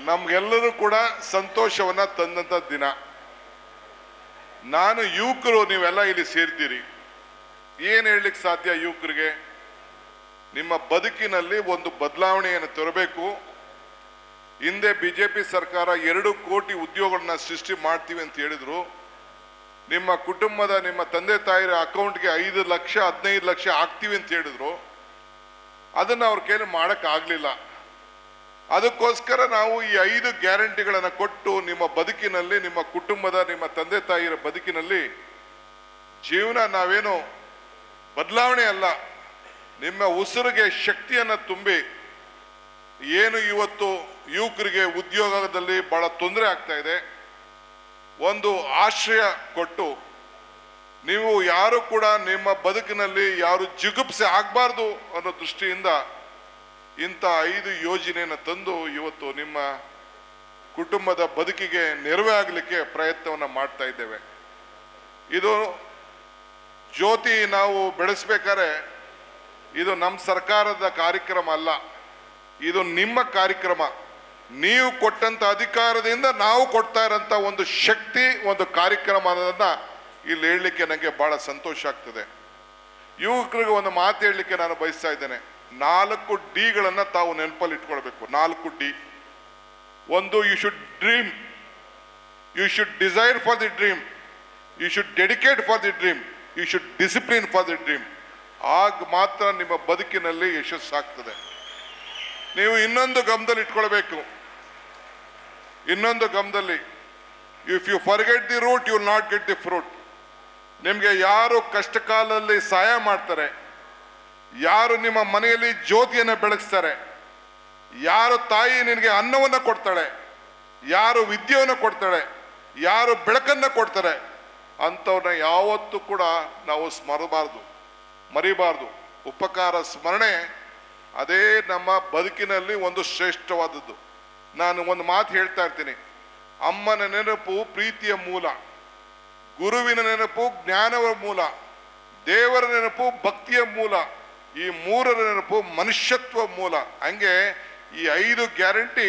ನಮ್ಗೆಲ್ಲರೂ ಕೂಡ ಸಂತೋಷವನ್ನು ತಂದಂಥ ದಿನ. ನಾನು ಯುವಕರು, ನೀವೆಲ್ಲ ಇಲ್ಲಿ ಸೇರ್ತೀರಿ. ಏನು ಹೇಳಲಿಕ್ಕೆ ಸಾಧ್ಯ ಯುವಕರಿಗೆ? ನಿಮ್ಮ ಬದುಕಿನಲ್ಲಿ ಒಂದು ಬದಲಾವಣೆಯನ್ನು ತರಬೇಕು. ಹಿಂದೆ ಬಿ ಜೆ ಪಿ ಸರ್ಕಾರ ಎರಡು ಕೋಟಿ ಉದ್ಯೋಗಗಳನ್ನ ಸೃಷ್ಟಿ ಮಾಡ್ತೀವಿ ಅಂತ ಹೇಳಿದ್ರು. ನಿಮ್ಮ ಕುಟುಂಬದ, ನಿಮ್ಮ ತಂದೆ ತಾಯಿರ ಅಕೌಂಟ್ಗೆ ಐದು ಲಕ್ಷ, ಹದಿನೈದು ಲಕ್ಷ ಹಾಕ್ತೀವಿ ಅಂತ ಹೇಳಿದ್ರು. ಅದನ್ನು ಅವ್ರ ಕೈಲಿ ಮಾಡೋಕ್ಕಾಗಲಿಲ್ಲ. ಅದಕ್ಕೋಸ್ಕರ ನಾವು ಈ ಐದು ಗ್ಯಾರಂಟಿಗಳನ್ನು ಕೊಟ್ಟು ನಿಮ್ಮ ಬದುಕಿನಲ್ಲಿ, ನಿಮ್ಮ ಕುಟುಂಬದ, ನಿಮ್ಮ ತಂದೆ ತಾಯಿಯರ ಬದುಕಿನಲ್ಲಿ ಜೀವನ ನಾವೇನು ಬದಲಾವಣೆ ಅಲ್ಲ, ನಿಮ್ಮ ಉಸಿರಿಗೆ ಶಕ್ತಿಯನ್ನು ತುಂಬಿ ಏನು ಇವತ್ತು ಯುವಕರಿಗೆ ಉದ್ಯೋಗದಲ್ಲಿ ಬಹಳ ತೊಂದರೆ ಆಗ್ತಾ ಇದೆ, ಒಂದು ಆಶ್ರಯ ಕೊಟ್ಟು ನೀವು ಯಾರು ಕೂಡ ನಿಮ್ಮ ಬದುಕಿನಲ್ಲಿ ಯಾರು ಜಿಗುಪ್ಸೆ ಆಗಬಾರ್ದು ಅನ್ನೋ ದೃಷ್ಟಿಯಿಂದ ಇಂಥ ಐದು ಯೋಜನೆಯನ್ನು ತಂದು ಇವತ್ತು ನಿಮ್ಮ ಕುಟುಂಬದ ಬದುಕಿಗೆ ನೆರವೇ ಆಗಲಿಕ್ಕೆ ಪ್ರಯತ್ನವನ್ನು ಮಾಡ್ತಾ ಇದ್ದೇವೆ. ಇದು ಜ್ಯೋತಿ ನಾವು ಬೆಳೆಸ್ಬೇಕಾದ್ರೆ ಇದು ನಮ್ಮ ಸರ್ಕಾರದ ಕಾರ್ಯಕ್ರಮ ಅಲ್ಲ. ಇದು ನಿಮ್ಮ ಕಾರ್ಯಕ್ರಮ. ನೀವು ಕೊಟ್ಟಂಥ ಅಧಿಕಾರದಿಂದ ನಾವು ಕೊಡ್ತಾ ಇರೋಂಥ ಒಂದು ಶಕ್ತಿ, ಒಂದು ಕಾರ್ಯಕ್ರಮ ಅನ್ನೋದನ್ನು ಇಲ್ಲಿ ಹೇಳಲಿಕ್ಕೆ ನನಗೆ ಭಾಳ ಸಂತೋಷ ಆಗ್ತದೆ. ಯುವಕರಿಗೆ ಒಂದು ಮಾತು ಹೇಳಲಿಕ್ಕೆ ನಾನು ಬಯಸ್ತಾ ಇದ್ದೇನೆ. ನಾಲ್ಕು ಡಿಗಳನ್ನು ತಾವು ನೆನಪಲ್ಲಿ ಇಟ್ಕೊಳ್ಬೇಕು. ನಾಲ್ಕು ಡಿ. ಒಂದು you should dream you should desire for the dream you should dedicate for the dream you should discipline for the dream ಆಗ ಮಾತ್ರ ನಿಮ್ಮ ಬದುಕಿನಲ್ಲಿ ಯಶಸ್ಸಾಗ್ತದೆ ನೀವು ಇನ್ನೊಂದು ಗಮದಲ್ಲಿ ಇಟ್ಕೊಳ್ಬೇಕು. ಇನ್ನೊಂದು ಗಮದಲ್ಲಿ if you forget the root you not get the fruit ನಿಮಗೆ ಯಾರು ಕಷ್ಟ ಕಾಲದಲ್ಲಿ ಸಹಾಯ ಮಾಡ್ತಾರೆ ಯಾರು ನಿಮ್ಮ ಮನೆಯಲ್ಲಿ ಜ್ಯೋತಿಯನ್ನು ಬೆಳಗಿಸ್ತಾರೆ? ಯಾರು ತಾಯಿ ನಿನಗೆ ಅನ್ನವನ್ನು ಕೊಡ್ತಾಳೆ? ಯಾರು ವಿದ್ಯೆಯನ್ನು ಕೊಡ್ತಾಳೆ? ಯಾರು ಬೆಳಕನ್ನು ಕೊಡ್ತಾರೆ? ಅಂಥವ್ರನ್ನ ಯಾವತ್ತೂ ಕೂಡ ನಾವು ಸ್ಮರಬಾರ್ದು, ಮರಿಬಾರ್ದು. ಉಪಕಾರ, ಸ್ಮರಣೆ, ಅದೇ ನಮ್ಮ ಬದುಕಿನಲ್ಲಿ ಒಂದು ಶ್ರೇಷ್ಠವಾದದ್ದು. ನಾನು ಒಂದು ಮಾತು ಹೇಳ್ತಾ ಇರ್ತೀನಿ. ಅಮ್ಮನ ನೆನಪು ಪ್ರೀತಿಯ ಮೂಲ, ಗುರುವಿನ ನೆನಪು ಜ್ಞಾನವ ಮೂಲ, ದೇವರ ನೆನಪು ಭಕ್ತಿಯ ಮೂಲ. ಈ ಮೂರರ ನೆನಪು ಮನುಷ್ಯತ್ವ ಮೂಲ. ಹಂಗೆ ಈ ಐದು ಗ್ಯಾರಂಟಿ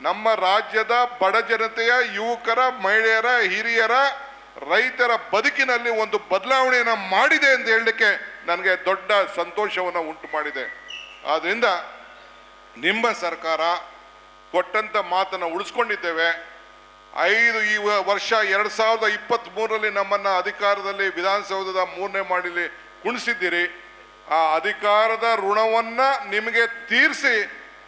ನಮ್ಮ ರಾಜ್ಯದ ಬಡ ಜನತೆಯ, ಯುವಕರ, ಮಹಿಳೆಯರ, ಹಿರಿಯರ, ರೈತರ ಬದುಕಿನಲ್ಲಿ ಒಂದು ಬದಲಾವಣೆಯನ್ನು ಮಾಡಿದೆ ಅಂತ ಹೇಳಲಿಕ್ಕೆ ನನಗೆ ದೊಡ್ಡ ಸಂತೋಷವನ್ನು ಉಂಟು ಮಾಡಿದೆ. ಆದ್ದರಿಂದ ನಿಮ್ಮ ಸರ್ಕಾರ ಕೊಟ್ಟಂಥ ಮಾತನ್ನು ಉಳಿಸ್ಕೊಂಡಿದ್ದೇವೆ. ಐದು ಈ ವರ್ಷ ಎರಡು ಸಾವಿರದ ಇಪ್ಪತ್ತ್ ಮೂರರಲ್ಲಿ ನಮ್ಮನ್ನ ಅಧಿಕಾರದಲ್ಲಿ ವಿಧಾನಸೌಧದ ಮೂರನೇ ಮಾಡಿಲಿ ಕುಣಿಸಿದ್ದೀರಿ. ಆ ಅಧಿಕಾರದ ಋಣವನ್ನ ನಿಮಗೆ ತೀರಿಸಿ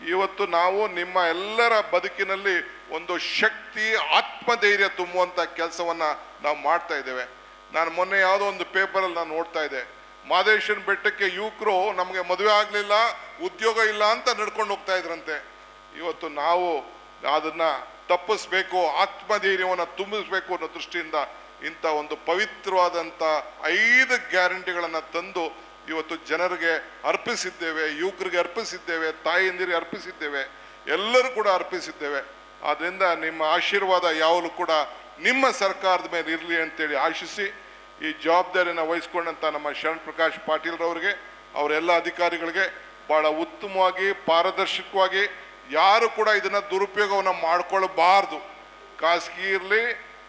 ಇವತ್ತು ನಾವು ನಿಮ್ಮ ಎಲ್ಲರ ಬದುಕಿನಲ್ಲಿ ಒಂದು ಶಕ್ತಿ, ಆತ್ಮಧೈರ್ಯ ತುಂಬುವಂತ ಕೆಲಸವನ್ನ ನಾವು ಮಾಡ್ತಾ ಇದ್ದೇವೆ. ನಾನು ಮೊನ್ನೆ ಯಾವುದೋ ಒಂದು ಪೇಪರಲ್ಲಿ ನಾನು ನೋಡ್ತಾ ಇದ್ದೆ. ಮಾದೇಶ್ವರ ಬೆಟ್ಟಕ್ಕೆ ಯುವಕರು ನಮಗೆ ಮದುವೆ ಆಗಲಿಲ್ಲ, ಉದ್ಯೋಗ ಇಲ್ಲ ಅಂತ ನಡ್ಕೊಂಡು ಹೋಗ್ತಾ ಇದ್ರಂತೆ. ಇವತ್ತು ನಾವು ಅದನ್ನ ತಪ್ಪಿಸ್ಬೇಕು, ಆತ್ಮಧೈರ್ಯವನ್ನು ತುಂಬಿಸ್ಬೇಕು ಅನ್ನೋ ದೃಷ್ಟಿಯಿಂದ ಇಂಥ ಒಂದು ಪವಿತ್ರವಾದಂಥ ಐದು ಗ್ಯಾರಂಟಿಗಳನ್ನು ತಂದು ಇವತ್ತು ಜನರಿಗೆ ಅರ್ಪಿಸಿದ್ದೇವೆ, ಯುವಕರಿಗೆ ಅರ್ಪಿಸಿದ್ದೇವೆ, ತಾಯಂದಿರಿಗೆ ಅರ್ಪಿಸಿದ್ದೇವೆ, ಎಲ್ಲರೂ ಕೂಡ ಅರ್ಪಿಸಿದ್ದೇವೆ. ಆದ್ದರಿಂದ ನಿಮ್ಮ ಆಶೀರ್ವಾದ ಯಾವಲೂ ಕೂಡ ನಿಮ್ಮ ಸರ್ಕಾರದ ಮೇಲೆ ಇರಲಿ ಅಂತೇಳಿ ಆಶಿಸಿ, ಈ ಜವಾಬ್ದಾರಿಯನ್ನು ವಹಿಸ್ಕೊಂಡಂಥ ನಮ್ಮ ಶರಣ್ ಪ್ರಕಾಶ್ ಪಾಟೀಲ್ರವರಿಗೆ ಅವರೆಲ್ಲ ಅಧಿಕಾರಿಗಳಿಗೆ ಭಾಳ ಉತ್ತಮವಾಗಿ, ಪಾರದರ್ಶಕವಾಗಿ ಯಾರು ಕೂಡ ಇದನ್ನು ದುರುಪಯೋಗವನ್ನು ಮಾಡಿಕೊಳ್ಳಬಾರ್ದು ಖಾಸಗಿ ಇರಲಿ,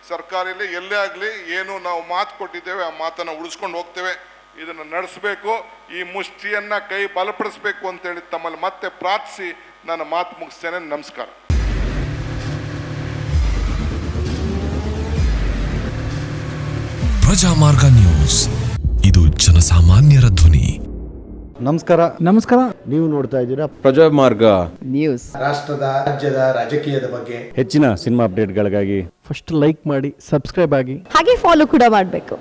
ಸರ್ಕಾರಿ ಇರಲಿ, ಎಲ್ಲೇ ಆಗಲಿ, ಏನು ನಾವು ಮಾತು ಕೊಟ್ಟಿದ್ದೇವೆ, ಆ ಮಾತನ್ನು ಉಳಿಸ್ಕೊಂಡು ಹೋಗ್ತೇವೆ. ಇದನ್ನು ನಡೆಸಬೇಕು ಈ ಮುಷ್ಟಿಯನ್ನ ಕೈ ಬಲಪಡಿಸಬೇಕು ಅಂತೇಳಿ ತಮ್ಮಲ್ಲಿ ಮತ್ತೆ ಪ್ರಾರ್ಥಿಸಿ ನಾನು ಮಾತು ಮುಗಿಸ್ತೇನೆ. ನಮಸ್ಕಾರ. ಪ್ರಜಾಮಾರ್ಗ ನ್ಯೂಸ್. ಇದು ಜನಸಾಮಾನ್ಯರ ಧ್ವನಿ. ನಮಸ್ಕಾರ. ನಮಸ್ಕಾರ. ನೀವು ನೋಡ್ತಾ ಇದ್ದೀರಾ ಪ್ರಜಾಮಾರ್ಗ ನ್ಯೂಸ್. ರಾಷ್ಟ್ರದ ರಾಜ್ಯದ ರಾಜಕೀಯದ ಬಗ್ಗೆ ಹೆಚ್ಚಿನ ಸಿನಿಮಾ ಅಪ್ಡೇಟ್ಗಳಿಗಾಗಿ ಫಸ್ಟ್ ಲೈಕ್ ಮಾಡಿ ಸಬ್ಸ್ಕ್ರೈಬ್ ಆಗಿ. ಹಾಗೆ ಫಾಲೋ ಕೂಡ ಮಾಡಬೇಕು.